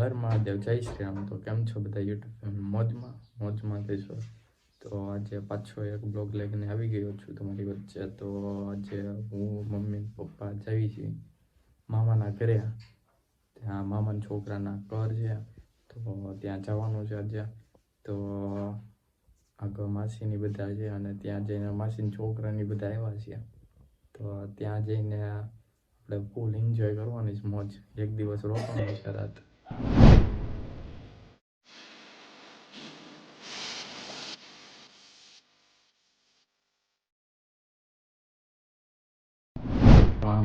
હર મહાદેવ જય શ્રી રામ તો કેમ છો બધા યુટ્યુબ મોજમાં મોજમાં દેશો તો આજે પાછો એક બ્લોગ લઈને આવી ગયો છું તમારી વચ્ચે. તો આજે હું, મમ્મી, પપ્પા જઈ છીએ. મામાના ઘરે. ત્યાં મામાના છોકરાના ઘર છે. તો ત્યાં જવાનું છે આજે. તો આગળ માસીની બધા છે અને ત્યાં જઈને માસીના છોકરાની બધા આવ્યા છે. તો ત્યાં જઈને આપણે ફૂલ એન્જોય કરવાની છે મોજ. એક દિવસ રોકવાનું છે રાત.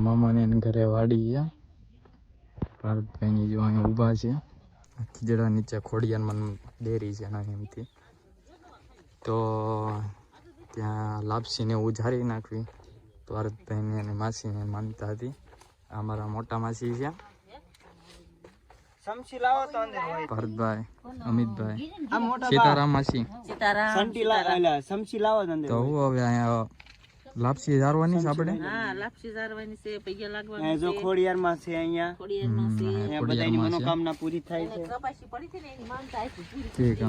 મામાને ઘરે વાડી છે ભારતભાઈની જો અહીંયા ઊભા છે. ખીજડા નીચે ખોડિયારમાં ડેરી છે એના એમથી તો ત્યાં લાપસીને ઉજારી જારી નાખવી. ભારતભાઈને અને માસીને માનતા હતી. અમારા મોટા માસી છે. સમસી લાવો તો અંદર હોય. ભરતભાઈ અમિતભાઈ આ મોટા સીતારામ. માસી. સંટી લાવો સમસી લાવો તો અંદર તો હવે અહીંયા લાપસી જારવાની છે આપણે? હા લાપસી જારવાની છે પૈયા લાગવાની અહીંયા જો ખોડિયાર છે અહીંયા. ખોડિયારમાં છે. અહીંયા બધાની મનોકામના પૂરી થાય છે. કપાસી પડી છે ને એની માનતા આપી પૂરી ઠીક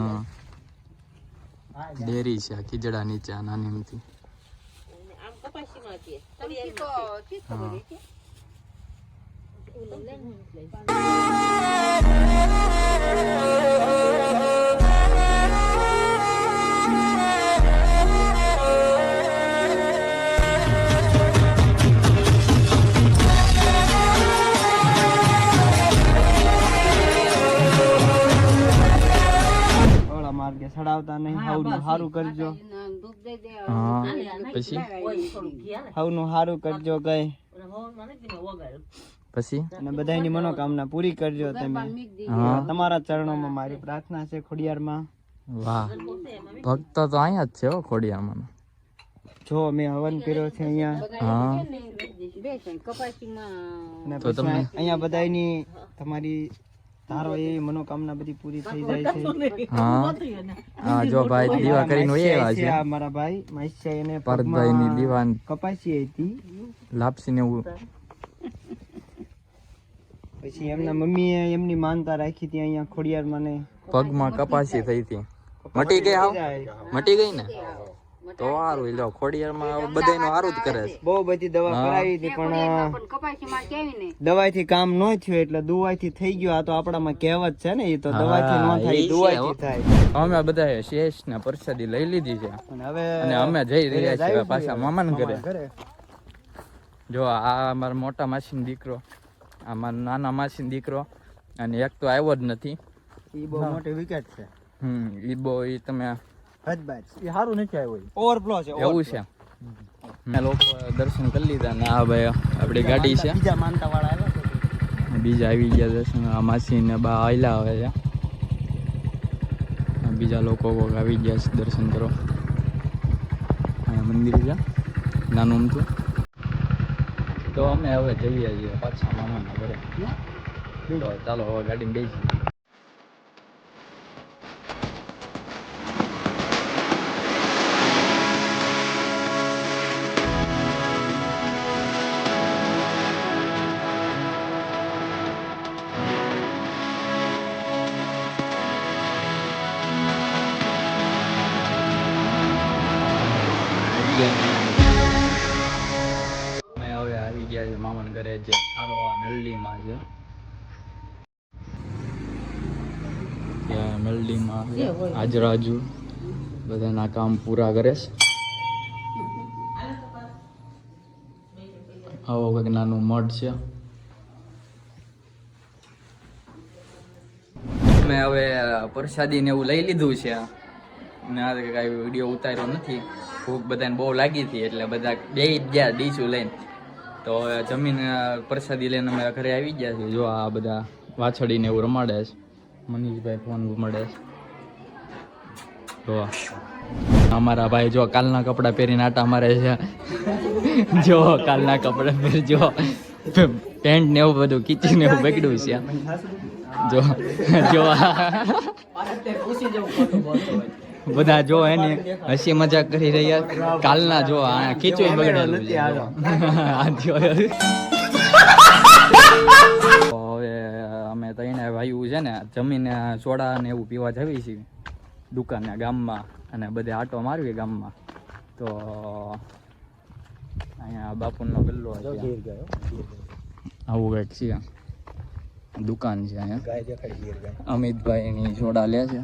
હા ડેરી છે આ ખીજડા નીચે નાની એમથી. આમ કપાસીમાં છે. ખોડિયારમાં છે. હા ઓલા માર્ગે સડાવતા નહીં હવનું સારું કરજો. હા. પછી? ઓય થોડું હવનું સારું કરજો કઈ. પછી? અને બધાની મનોકામના પૂરી કરજો તમે. તમારા ચરણોમાં મારી પ્રાર્થના છે ખોડિયારમાં. વાહ. ભક્ત તો અહીંયા જ છે હો ખોડિયારમાં જો મેં હવન કર્યો છે અહીંયા. હા. તો પછી અહીંયા બધાની તમારી તારો એવી મનોકામના બધી પૂરી થઈ જાય છે. હા. હા જો ભાઈ દીવા કરીને વહી આવ્યા છે છે. આ મારા ભાઈ માસ્યા એને ભરતભાઈ ની દીવાન કપાસી હતી લાપસી ને પછી એમના મમ્મીએ એમની માનતા રાખી હતી અહીંયા ખોડિયાર મને પગમાં કપાસી થઈ હતી. મટી ગઈ હાવ મટી ગઈ ને? તો સારું લ્યો ખોડિયારમાં બધાયનું સારું જ કરે છે. બહુ બધી દવા કરાવી હતી પણ દવાઈથી કામ ન થયું એટલે દવાઈથી થઈ ગયું. આ તો આપણામાં કહેવત છે ને એ તો દવાઈથી હા, ન થાય છે થાય. અમે બધા શેષ ને પ્રસાદી લઈ લીધી છે. અને હવે અને અમે જઈ રહ્યા છીએ પાછા મામાને ઘરે. ઘરે. જો આ મારા મોટા માસીનો દીકરો આ મારા નાના માસીનો દીકરો અને એક તો આવ્યો જ નથી. ઈ બહુ મોટી વિકેટ છે. હમ ઈ બહુ ઈ તમે હદબાજ એ સારું નથી આવ્યું ઓવરફ્લો છે એવું છે. મેં લોકો દર્શન કરી લીધા ને આ ભાઈ આપણી ગાડી છે. બીજા માનતા વાળા આવ્યા બીજા આવી ગયા દર્શન આ માસી ને બા આયલા આવે છે. બીજા લોકો આવી ગયા છે દર્શન કરો મંદિર છે નાનું અમથું તો અમે હવે જઈએ છીએ પાછા મામાના ઘરે. ચાલો હવે ગાડીમાં બેસી છે મામાના ઘરે જે મેલડીમાં છે. ત્યાં મેલડીમાં આજરાજુ બધાના કામ પૂરા કરે છે. આવો કંઈક નાનું મઠ છે. મેં હવે પ્રસાદી ને એવું લઈ લીધું છે. મેં આ કાંઈ વીડિયો ઉતાર્યો નથી. ભૂખ બધાને બહુ લાગી હતી એટલે બધા બે ગયા ડીશું લઈને. તો જમીન પ્રસાદી લઈને અમે ઘરે આવી ગયા છીએ. જો આ બધા વાછડીને એવું રમાડે છે. મનીષભાઈ ફોન રમાડે છે. જો અમારા ભાઈ જો કાલના કપડાં પહેરીને આટા મારે છે. જો કાલના કપડાં પહેરજો પેન્ટ ને એવું બધું કીચીને એવું બગડ્યું છે. જો જો બધા જો એને હસી મજાક કરી રહ્યા. કાલના જો આ ખીચું બગડેલું છે. આ જો. તો હવે અમે તઈને ભાઈ છે ને જમીને સોડા ને એવું પીવા જવી છીએ. દુકાને ગામમાં અને બધે આટો મારવી ગામમાં. તો અહીંયા બાપુનો ગલ્લો આવું કંઈક છે. દુકાન છે અહીંયા. અમિતભાઈની સોડા લે છે.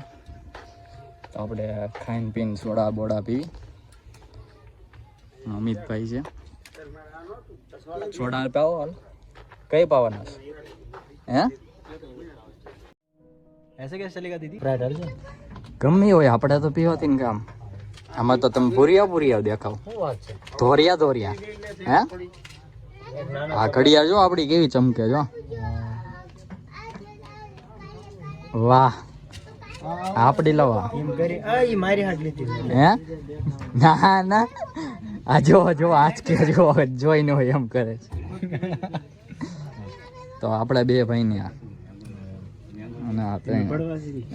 તો આપણે ખાઈને પીને સોડા બોડા પી. અમિતભાઈ છે. સોડા પાવો હાલ. કઈ પાવાના હે? એસે કે ચલેગા દીદી રાઈટ અર્જુન ગમે હોય આપણે તો પીવાતી ને કામ આમાં તો તમે ભૂરિયા ભૂરિયા દેખાવ. ધોરિયા ધોરિયા. હે? આ ઘડિયાળ જો આપણી કેવી ચમકે જો. વાહ. આપડી લવા. એમ કરી આ મારી હાથ લીધી હે? ના ના. આ જો જો આજ કે જો જોઈને હોય એમ કરે છે. તો આપણા બે ભાઈ ને આ. અને આ ત્રણ.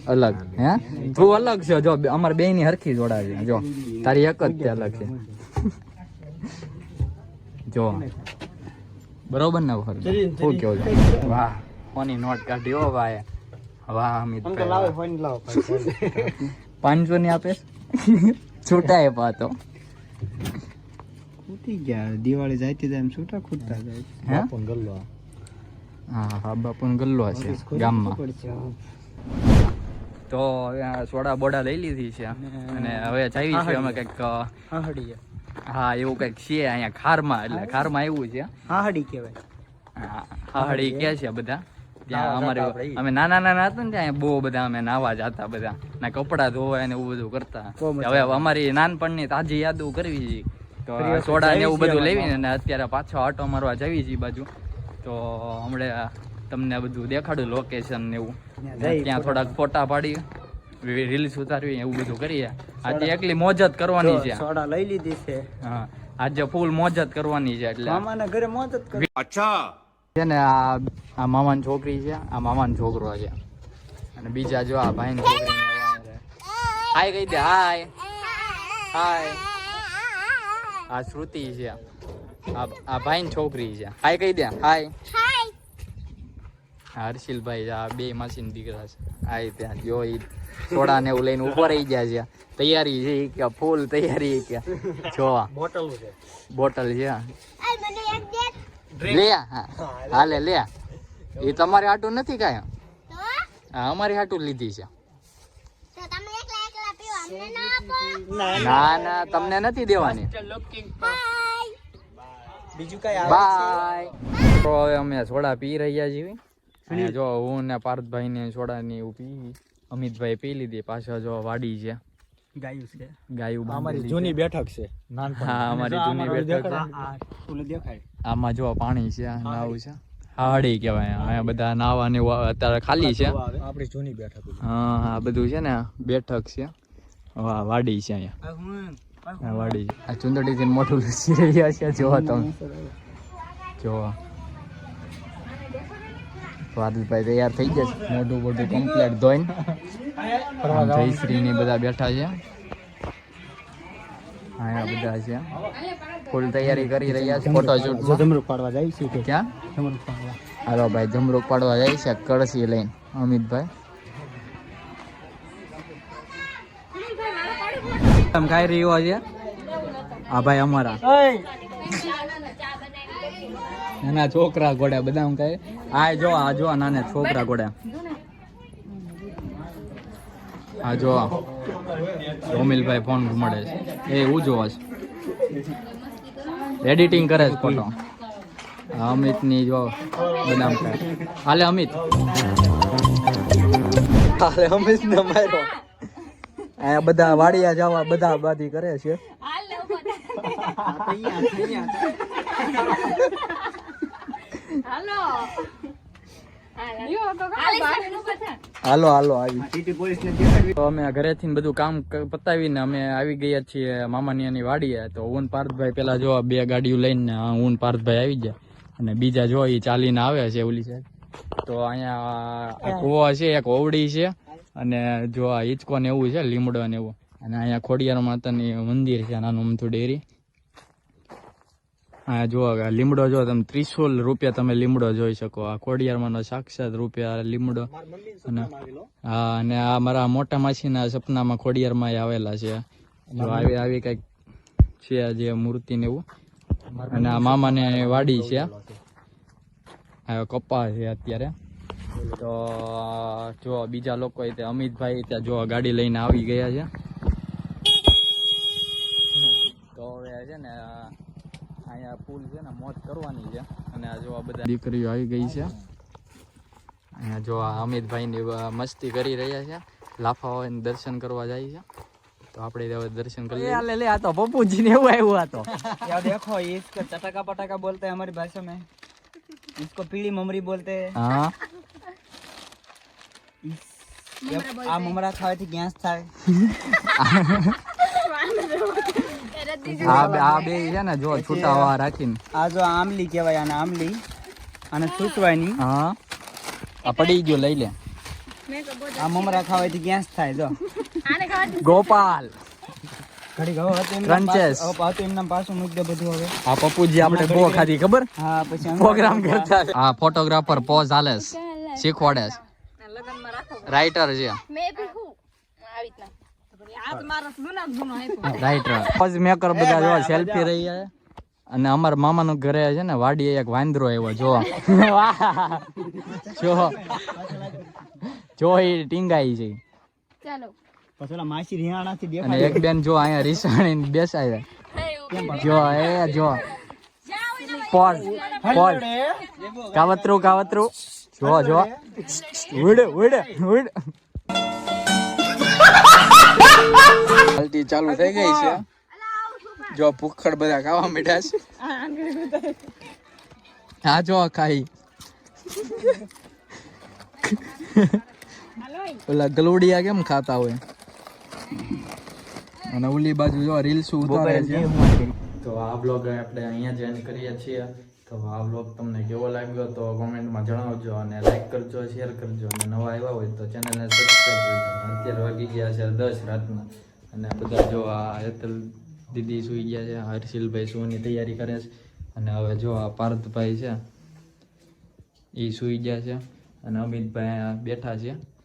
અલગ. હે? તું અલગ છે જો અમારે બે ની હરખી જોડાવી જો તારી એક જ તે અલગ છે. જો. બરોબર ને વખત શું કેવું વાહ કોની નોટ કાઢી હો ભાઈ. વાહ અમિત લાવો ફોન પાંચસો ની આપે? છૂટાય પાતો ખૂટી ગયા દિવાળી જાતી જાય એમ છૂટા ખૂટતા જાય. હા? હા બાપન ગલ્લો છે ગામમાં. તો સોડા બોડા લઈ લીધી છે. અને હવે જઈએ છીએ અમે કંઈક હા એવું કંઈક છીએ અહીંયા ખારમાં એટલે ખારમાં એવું છે. હાહડી કહેવાય. હાહડી કે છે બધા. ત્યાં અમારે અમે નાના નાના હતા ને ત્યાં બહુ બધા અમે નાવા જતા બધા. ના કપડા ધોવાય ને એવું બધું કરતા. મજા હવે અમારી નાનપણની તાજી યાદો કરવી છે. તો સોડા ને એવું બધું લેવી ને અત્યારે પાછો આટો મારવા જવી છે બાજુ. તો હમણાં તમને બધું દેખાડું લોકેશન ને એવું. ત્યાં થોડાક ફોટા પાડી રીલ્સ ઉતારવી એવું બધું કરીએ. આજે એકલી મોજ જ કરવાની છે સોડા લઈ લીધી છે. હા આજે ફૂલ મોજ જ કરવાની છે એટલે અમારા ઘરે મોત જ કરી છે ને આ આ મામાની છોકરી છે આ મામાનો છોકરો છે. અને બીજા જો આ ભાઈની છોકરી હાય કહી દે હાય હાય આ શ્રુતિ છે. આ આ ભાઈની છોકરી છે. હાય કહી દે હાય હર્ષિલભાઈ છે આ બે માસીના દીકરા છે. આ ત્યાં જો એ સોડા ને એવું લઈને ઉપર રહી ગયા છે. તૈયારી છે કે ફૂલ તૈયારી કે. જોવા બોટલ છે. બોટલ છે. લે હા. હાલે લે. એ તમારે હાટું નથી કાંઈ? હા અમારી હાટું લીધી છે. ના ના તમને નથી દેવાની. બીજું કઈ બાય તો હવે અમે સોડા પી રહ્યા છીએ. જો હું ને પાર્થભાઈ ને સોડા ની પી અમિતભાઈ પી લીધી પાછા જો વાડી છે. ગાયું છે. ગાયું બાંધેલી જૂની બેઠક છે હા અમારી જૂની બેઠક દેખાય. આમાં જો પાણી છે નાવું છે. હાડી કહેવાય અહીંયા બધા નાવા ને અત્યારે ખાલી છે. આપણી જૂની બેઠક હા હા બધું છે ને બેઠક છે. વાહ વાડી છે અહીંયા. વાડી છે. આ ચુંદડીથી મોટું લસી રહ્યા છે જોવા તમે. જોવા. સ્વાદભાઈ તૈયાર થઈ ગયા છે. મોઢું મોઢું કમ્પ્લેટ ધોઈને. જયશ્રી ને બધા બેઠા છે. હા બધા છે. ફૂલ તૈયારી કરી રહ્યા છે. ફોટો જમરૂક પાડવા જાય છે ક્યાં? જમરૂક પાડવા. હાલો ભાઈ જમરૂક પાડવા જાય છે કળશી લઈને. અમિતભાઈ. ખાઈ રહ્યો છે? હા ભાઈ અમારા. એના છોકરા ઘોડા બધા ખાય. આ જો આ જો નાને છોકરા ઘોડા આ જો રોમિલભાઈ ફોન મળે છે. એ હું જોવા છે એડિટિંગ કરે છે ફોટો અમિતની જો બધા હાલે અમિત. હાલે અમિત ને માર્યો. આ બધા વાડિયા જવા બધા બાધી કરે છે. હાલો. હાલો આવી. સિટી ને તો અમે ઘરેથી બધું કામ પતાવીને અમે આવી ગયા છીએ મામાની વાડીએ. તો હું પાર્થભાઈ પેલા જો બે ગાડીઓ લઈને હું પાર્થભાઈ આવી ગયા. અને બીજા જો એ ચાલીને આવે છે ઓલી સાઈડ તો અહીંયા આ છે એક ઓવડી છે. અને જો આ હિંચકો ને એવું છે લીમડો ને એવું. અને અહીંયા ખોડિયાર માતાની મંદિર છે નાનું અમથું ડેરી. હા જો લીમડો જો તમે ત્રિશુલ રૂપિયા તમે લીમડો જોઈ શકો. આ ખોડિયારમાંનો સાક્ષાત રૂપિયા લીમડો. અને હા અને આ મારા મોટા માસીના સપનામાં ખોડિયારમાં આવેલા છે. જો આવી આવી કંઈક છે આ જે મૂર્તિ ને એવું. અને આ મામાને વાડી છે. આ કપા છે અત્યારે. તો જો બીજા લોકો અમિતભાઈ ત્યાં જો ગાડી લઈને આવી ગયા છે. તો હવે છે ને આ અહીંયા પુલ છે ને મોજ કરવાની છે. અને આ જો આ બધા દીકરીઓ આવી ગઈ છે. અહીંયા જો આ અમિતભાઈની મસ્તી કરી રહ્યા છે. લાફાઓ દર્શન કરવા જાય છે. તો આપણે હવે દર્શન કરીએ લે લે આ તો પપ્પુજી ને એવું આવ્યું આ તો. યાર દેખો इसको ચટાકા પટાકા બોલતે અમારી ભાષા મે इसको પીળી મમરી બોલતે. હા. આ મમરા ખાવાથી ગેસ થાય. આ બે છે ને જો છૂટા હવા રાખીને. આ જો આમલી કહેવાય આને આમલી અને સૂસવાની હા. આ પડી ગયો લઈ લે. આ મમરા ખાવાથી ગેસ થાય જો. ગોપાલ. ઘડી ગયો હતો એમના Crunches. પાસ- હવે પાછું એમના પાછું મૂકી દે બધું પપ્પુજી આપણે બહુ ખાધી ખબર? હા પછી અંદર પ્રોગ્રામ કરતા આ ફોટોગ્રાફર પોઝ હાલે શીખવાડે રાઈટર રાઇટર છે. રાઇટર પોઝ મેકર બધા જો સેલ્ફી રહી જાય અને અમારા મામાનું ઘરે છે ને વાડીએ એક વાંદરો આવ્યો જો. જો. જો એ ટીંગાઈ છે. ચાલો. માસી રિહાણાથી અને એક બેન જો અહીંયા રીસાણી બેસાય જો એ જો. પોઝ પોઝ કાવતરું કાવતરું. જો જો. ઉડ ઉડ ઉડ. હાલતી ચાલુ થઈ ગઈ છે. જો ભૂખડ બધા ખાવા મીઠા છે. હા, જો ખાઈ. ઓલા ગલુડિયા કેમ ખાતા હોય? અને ઓલી બાજુ જો રીલ્સ ઉતારે છે. તો આ બ્લોગ આપણે અહીંયા જ એન્ડ કરીએ છીએ. તો આ બ્લોગ તમને કેવો લાગ્યો તો કોમેન્ટમાં જણાવજો અને લાઈક કરજો શેર કરજો. અને નવા આવ્યા હોય તો ચેનલને સબસ્ક્રાઈબ કરજો અત્યારે વાગી ગયા છે દસ રાતના. અને બધા જો આ દીદી સુઈ ગયા છે, હર્ષિલભાઈ સુવાની તૈયારી કરે છે. અને હવે જો આ પાર્થભાઈ છે એ સુઈ ગયા છે. અને અમિતભાઈ બેઠા છે.